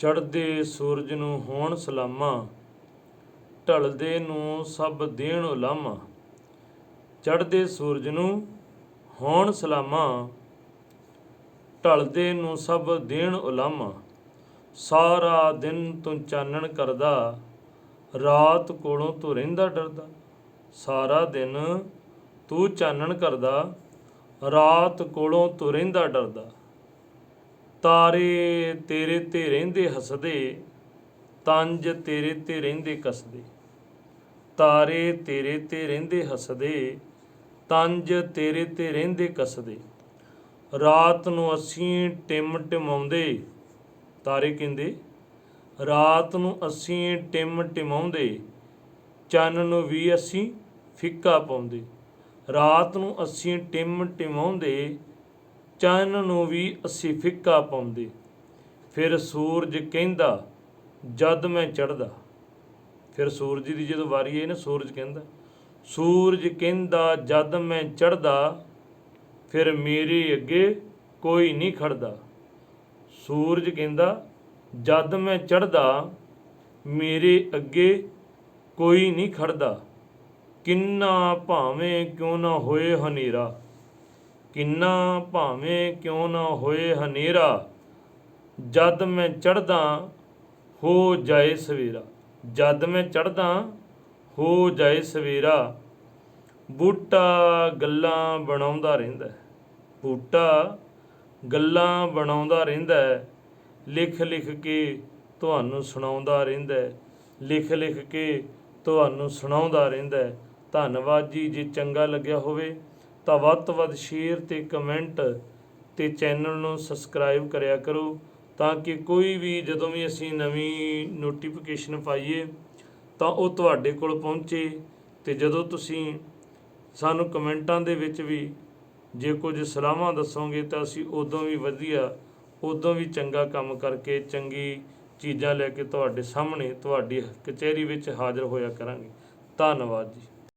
ਚੜ੍ਹਦੇ ਸੂਰਜ ਨੂੰ ਹੋਣ ਸਲਾਮਾਂ, ਢਲਦੇ ਨੂੰ ਸਭ ਦੇਣ ਉਲਾਮਾ। ਚੜ੍ਹਦੇ ਸੂਰਜ ਨੂੰ ਹੋਣ ਸਲਾਮਾ, ਢਲਦੇ ਨੂੰ ਸਭ ਦੇਣ ਉਲਾਮਾ। ਸਾਰਾ ਦਿਨ ਤੂੰ ਚਾਨਣ ਕਰਦਾ, ਰਾਤ ਕੋਲੋਂ ਤੂੰ ਰਹਿੰਦਾ ਡਰਦਾ। ਸਾਰਾ ਦਿਨ ਤੂੰ ਚਾਨਣ ਕਰਦਾ, ਰਾਤ ਕੋਲੋਂ ਤੂੰ ਰਹਿੰਦਾ ਡਰਦਾ। ਤਾਰੇ ਤੇਰੇ ਤੇ ਰਹਿੰਦੇ ਹੱਸਦੇ, ਤੰਜ ਤੇਰੇ ਤੇ ਰਹਿੰਦੇ ਕੱਸਦੇ। ਤਾਰੇ ਤੇਰੇ ਤੇ ਰਹਿੰਦੇ ਹੱਸਦੇ, ਤੰਜ ਤੇਰੇ ਤੇ ਰਹਿੰਦੇ ਕੱਸਦੇ। ਰਾਤ ਨੂੰ ਅਸੀਂ ਟਿਮ ਟਿਮਾਉਂਦੇ, ਤਾਰੇ ਕਹਿੰਦੇ, ਰਾਤ ਨੂੰ ਅਸੀਂ ਟਿਮ ਟਿਮਾਉਂਦੇ, ਚੰਨ ਨੂੰ ਵੀ ਅਸੀਂ ਫਿੱਕਾ ਪਾਉਂਦੇ। ਰਾਤ ਨੂੰ ਅਸੀਂ ਟਿਮ ਟਿਮਾਉਂਦੇ ਚੰਨ ਨੂੰ ਵੀ ਅਸੀਂ ਫਿੱਕਾ ਪਾਉਂਦੇ। ਫਿਰ ਸੂਰਜ ਕਹਿੰਦਾ, ਜਦ ਮੈਂ ਚੜਦਾ ਫਿਰ ਸੂਰਜ ਦੀ ਜਦੋਂ ਵਾਰੀ ਆਈ ਨਾ, ਸੂਰਜ ਕਹਿੰਦਾ ਸੂਰਜ ਕਹਿੰਦਾ, ਜਦ ਮੈਂ ਚੜਦਾ ਫਿਰ ਮੇਰੇ ਅੱਗੇ ਕੋਈ ਨਹੀਂ ਖੜਦਾ ਸੂਰਜ ਕਹਿੰਦਾ, ਜਦ ਮੈਂ ਚੜਦਾ ਮੇਰੇ ਅੱਗੇ ਕੋਈ ਨਹੀਂ ਖੜਦਾ ਕਿੰਨਾ ਭਾਵੇਂ ਕਿਉਂ ਨਾ ਹੋਏ ਹਨੇਰਾ। ਕਿੰਨਾ ਭਾਵੇਂ ਕਿਉਂ ਨਾ ਹੋਏ ਹਨੇਰਾ, ਜਦ ਮੈਂ ਚੜਦਾ ਹੋ ਜਾਏ ਸਵੇਰਾ। ਜਦ ਮੈਂ ਚੜਦਾ ਹੋ ਜਾਏ ਸਵੇਰਾ, ਬੂਟਾ ਗੱਲਾਂ ਬਣਾਉਂਦਾ ਰਹਿੰਦਾ ਬੂਟਾ ਗੱਲਾਂ ਬਣਾਉਂਦਾ ਰਹਿੰਦਾ ਲਿਖ ਲਿਖ ਕੇ ਤੁਹਾਨੂੰ ਸੁਣਾਉਂਦਾ ਰਹਿੰਦਾ ਲਿਖ ਲਿਖ ਕੇ ਤੁਹਾਨੂੰ ਸੁਣਾਉਂਦਾ ਰਹਿੰਦਾ ਧੰਨਵਾਦ ਜੀ, ਜੇ ਚੰਗਾ ਲੱਗਿਆ ਹੋਵੇ। ਤਾਂ ਵੱਧ ਤੋਂ ਵੱਧ ਸ਼ੇਅਰ ਤੇ ਕਮੈਂਟ ਤੇ ਚੈਨਲ ਨੂੰ ਸਬਸਕ੍ਰਾਈਬ ਕਰਿਆ ਕਰੋ ਤਾਂ ਕਿ ਕੋਈ ਵੀ ਜਦੋਂ ਵੀ ਅਸੀਂ ਨਵੀਂ ਨੋਟੀਫਿਕੇਸ਼ਨ ਪਾਈਏ ਤਾਂ ਉਹ ਤੁਹਾਡੇ ਕੋਲ ਪਹੁੰਚੇ ਤੇ ਜਦੋਂ ਤੁਸੀਂ ਸਾਨੂੰ ਕਮੈਂਟਾਂ ਦੇ ਵਿੱਚ ਵੀ ਜੇ ਕੁਝ ਸਲਾਹਾਂ ਦੱਸੋਗੇ ਤਾਂ ਅਸੀਂ ਉਦੋਂ ਵੀ ਵਧੀਆ, ਉਦੋਂ ਵੀ ਚੰਗਾ ਕੰਮ ਕਰਕੇ ਚੰਗੀ ਚੀਜ਼ਾਂ ਲੈ ਕੇ ਤੁਹਾਡੇ ਸਾਹਮਣੇ, ਤੁਹਾਡੀ ਕਚਹਿਰੀ ਵਿੱਚ ਹਾਜ਼ਰ ਹੋਇਆ ਕਰਾਂਗੇ। ਧੰਨਵਾਦ ਜੀ।